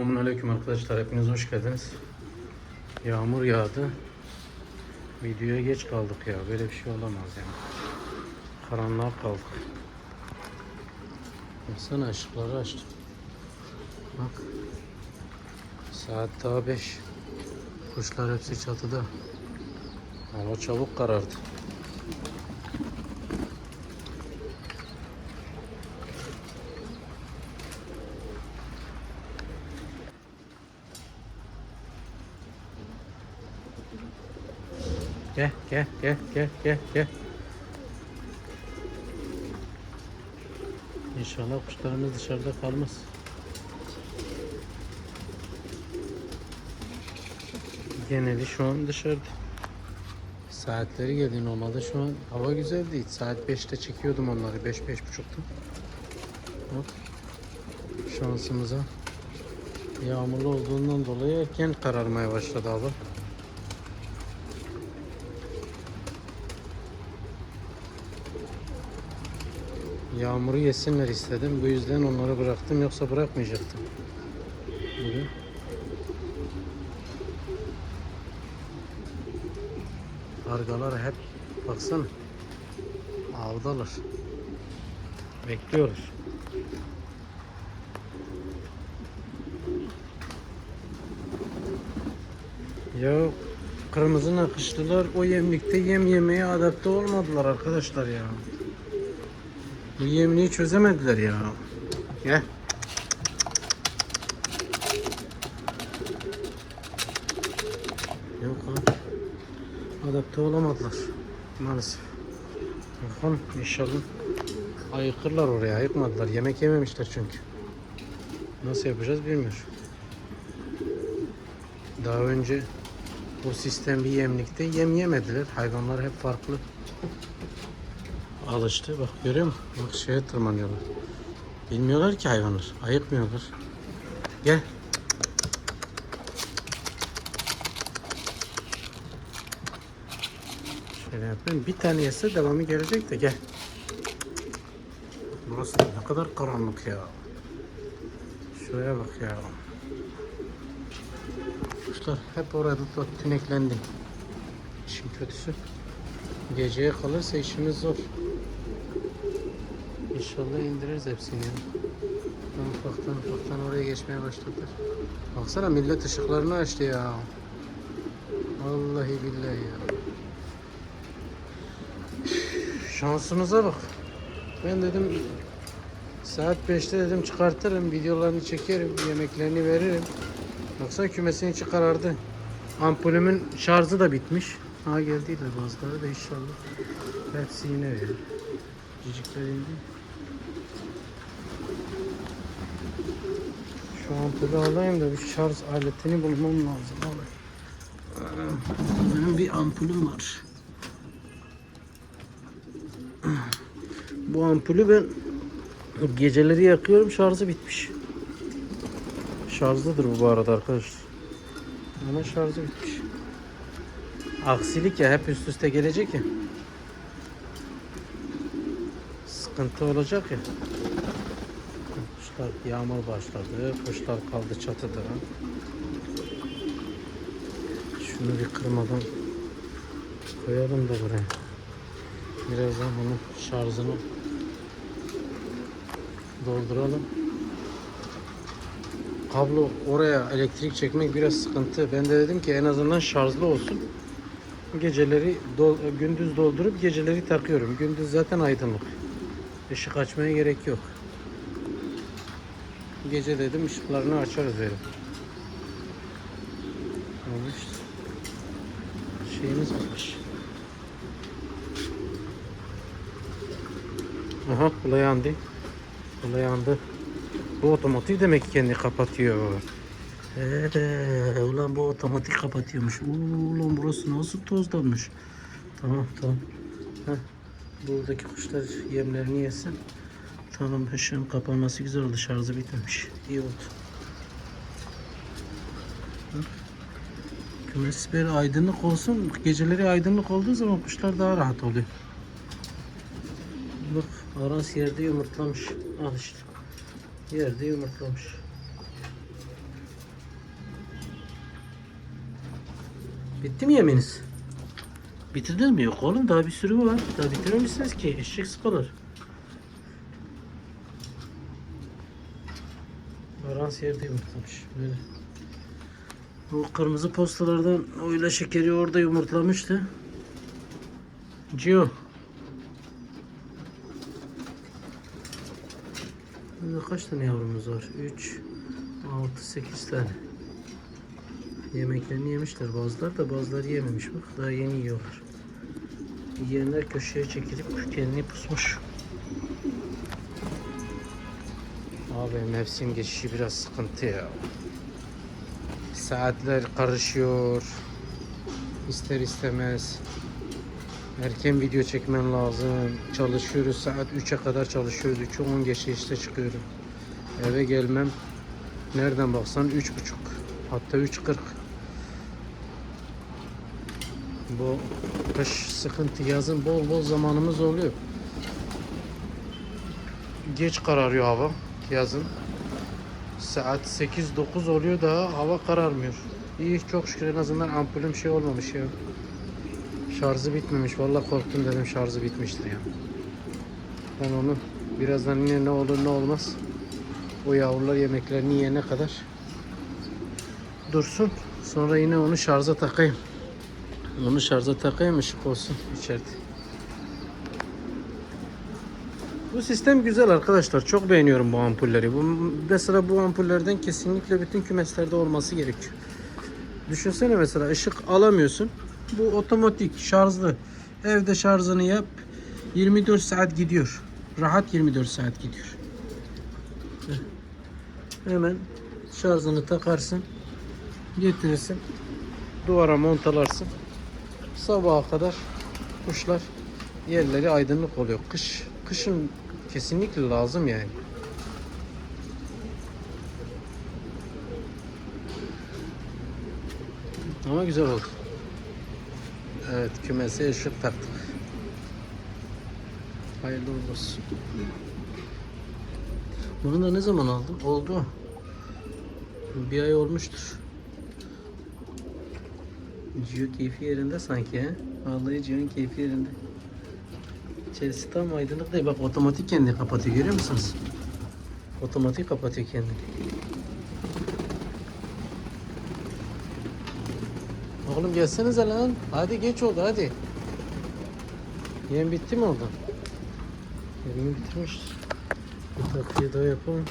Selamünaleyküm arkadaşlar. Hepiniz hoş geldiniz. Yağmur yağdı. Videoya geç kaldık ya. Böyle bir şey olamaz yani. Karanlığa kaldık. Baksana ışıkları açtım. Bak. Saat daha 5. Kuşlar hepsi çatıda. Hava çabuk karardı. Gel gel gel gel gel gel. İnşallah kuşlarımız dışarıda kalmaz. Geneli şu an dışarıda. Saatleri geldi normalde şu an hava güzel değil. Saat 5'te çekiyordum onları 5-5.30'da. Hop. Şansımıza yağmurlu olduğundan dolayı erken kararmaya başladı hava. Yağmuru yesinler istedim. Bu yüzden onları bıraktım. Yoksa bırakmayacaktım. Bugün. Kargalar hep baksana. Avdalar. Bekliyoruz. Ya kırmızı nakışlılar o yemlikte yem yemeye adapte olmadılar arkadaşlar ya. Bu yemliği çözemediler ya. Gel. Yok abi. Adapte olamadılar. Maalesef. Bakalım inşallah ayıkırlar oraya. Ayıkmadılar. Yemek yememişler çünkü. Nasıl yapacağız bilmiyorum. Daha önce bu sistem bir yemlikte yem yemediler. Hayvanlar hep farklı alıştı. Bak görüyor musun? Bak şeye tırmanıyorlar. Bilmiyorlar ki hayvanlar. Ayıkmıyorlar. Gel. Şöyle yapayım. Bir tane yese devamı gelecek de gel. Burası ne kadar karanlık ya. Şuraya bak ya. Kuşlar hep orada da tüneklendi. İşin kötüsü. Geceye kalırsa işimiz zor. İnşallah indiririz hepsini. ya. Ufaktan ufaktan oraya geçmeye başladılar. Baksana millet ışıklarını açtı ya. Vallahi billahi ya. Şansımıza bak. Ben dedim saat 5'te dedim çıkartırım, videolarını çekerim, yemeklerini veririm. Baksana kümesin içi karardı. Ampulümün şarjı da bitmiş. Ha geldiydiler bazıları da inşallah. Hepsi yine verir. Cicikler indi. Şu ampulü alayım da bir şarj aletini bulmam lazım. Benim bir ampulüm var. Bu ampulü ben geceleri yakıyorum şarjı bitmiş. Şarjlıdır bu bu arada arkadaşlar. Ama şarjı bitmiş. Aksilik ya hep üst üste gelecek ya. Sıkıntı olacak ya. Yağmur başladı. Kuşlar kaldı çatıda. Şunu bir kırmadan koyalım da buraya. Birazdan bunun şarjını dolduralım. Kablo oraya elektrik çekmek biraz sıkıntı. Ben de dedim ki en azından şarjlı olsun. Geceleri dol, gündüz doldurup geceleri takıyorum. Gündüz zaten aydınlık. Işık açmaya gerek yok. Gece dedim ışıklarını açarız. Ama işte şeyimiz bitmiş. Aha kula yandı. Kula yandı. Bu otomatik demek ki kendini kapatıyor. Eee, ulan bu otomatik kapatıyormuş. Ulan burası nasıl tozlanmış. Tamam tamam. Heh, buradaki kuşlar yemlerini yesin. Tamam ışığın kapanması güzel oldu. Şarjı bitmemiş. İyi oldu. Kümes böyle aydınlık olsun. Geceleri aydınlık olduğu zaman kuşlar daha rahat oluyor. Bak Aras yerde yumurtlamış. Al işte. Yerde yumurtlamış. Bitti mi yemeniz? Bitirdiniz mi? Yok oğlum daha bir sürü var. Daha bitirmemişsiniz ki. Eşek sıkılır. Barans yerde yumurtlamış. Böyle. Bu kırmızı postalardan oyla şekeri orada yumurtlamıştı. Cio. Burada kaç tane yavrumuz var? 3, 6, 8 tane. Yemeklerini yemişler bazıları da bazıları yememiş bak daha yeni yiyorlar. Yiyenler köşeye çekilip kendini pusmuş. Abi mevsim geçişi biraz sıkıntı ya. Saatler karışıyor. İster istemez. Erken video çekmem lazım. Çalışıyoruz saat 3'e kadar çalışıyoruz. 3'ü 10 geçe işte çıkıyorum. Eve gelmem nereden baksan 3.30 hatta 3.40 bu kış sıkıntı yazın bol bol zamanımız oluyor. Geç kararıyor hava yazın. Saat 8-9 oluyor daha hava kararmıyor. İyi çok şükür en azından ampulüm şey olmamış ya. Şarjı bitmemiş. Vallahi korktum dedim şarjı bitmiştir ya. Ben onu birazdan yine ne olur ne olmaz. O yavrular yemeklerini yiyene kadar dursun. Sonra yine onu şarja takayım. Onu şarja takayım ışık olsun içeride. Bu sistem güzel arkadaşlar. Çok beğeniyorum bu ampulleri. Bu, mesela bu ampullerden kesinlikle bütün kümeslerde olması gerekiyor. Düşünsene mesela ışık alamıyorsun. Bu otomatik şarjlı. Evde şarjını yap. 24 saat gidiyor. Rahat 24 saat gidiyor. Hemen şarjını takarsın. Getirirsin. Duvara montalarsın. Sabaha kadar kuşlar yerleri aydınlık oluyor. Kış kışın kesinlikle lazım yani. Ama güzel oldu. Evet kümese ışık taktık. Hayırlı olsun. Bunu da ne zaman aldım? Oldu. Bir ay olmuştur. Gio keyfi yerinde sanki he. Vallahi Gio'nun keyfi yerinde. İçerisi tam aydınlık değil. Bak otomatik kendini kapatıyor görüyor musunuz? Otomatik kapatıyor kendini. Oğlum gelsenize lan. Hadi geç oldu hadi. Yem bitti mi orada? Yemi bitirmiş. Bir takviye daha yapalım.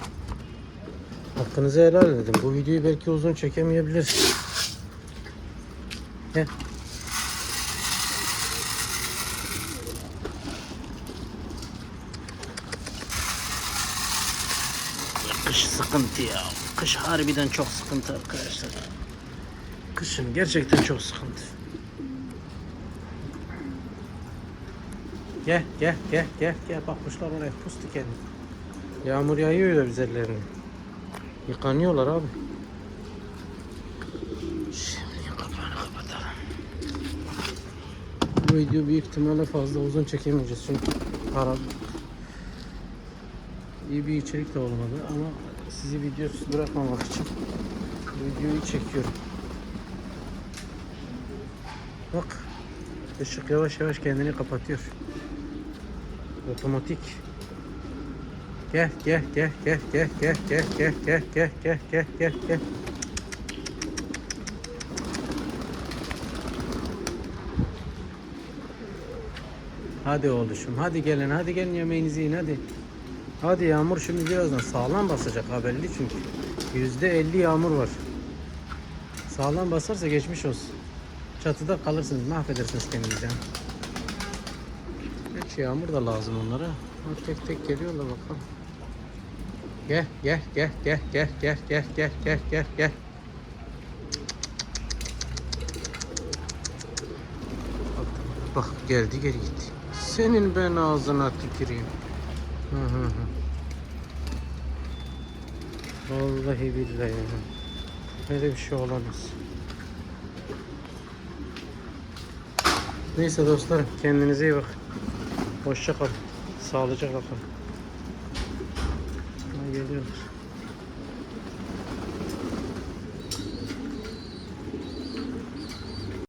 Hakkınızı helal edin. Bu videoyu belki uzun çekemeyebiliriz. Gel. Kış sıkıntı ya. Kış harbiden çok sıkıntı arkadaşlar. Kışın gerçekten çok sıkıntı. Gel gel gel gel gel bak kuşlar oraya pustu kendini. Yağmur yağıyor ya üzerlerine. Yıkanıyorlar abi. Şimdi kapağını kapatalım. Bu video büyük ihtimalle fazla uzun çekemeyeceğiz çünkü karanlık. İyi bir içerik de olmadı ama sizi videosuz bırakmamak için videoyu çekiyorum. Bak ışık yavaş yavaş kendini kapatıyor. Otomatik. Gel gel gel gel gel gel gel gel gel gel gel gel gel gel. Hadi oğluşum hadi gelin hadi gelin yemeğinizi yiyin hadi. Hadi yağmur şimdi birazdan sağlam basacak ha belli çünkü. Yüzde elli yağmur var. Sağlam basarsa geçmiş olsun. Çatıda kalırsınız mahvedersiniz kendinizi. Gerçi yağmur da lazım onlara. Ha, tek tek geliyorlar bakalım. Gel gel gel gel gel gel gel gel gel gel gel. Bak geldi geri gitti. Senin ben ağzına tüküreyim. Hı hı hı. Vallahi billahi. Böyle bir şey olamaz. Neyse dostlarım kendinize iyi bakın. Hoşça kalın. Sağlıcakla kalın. Geliyorlar.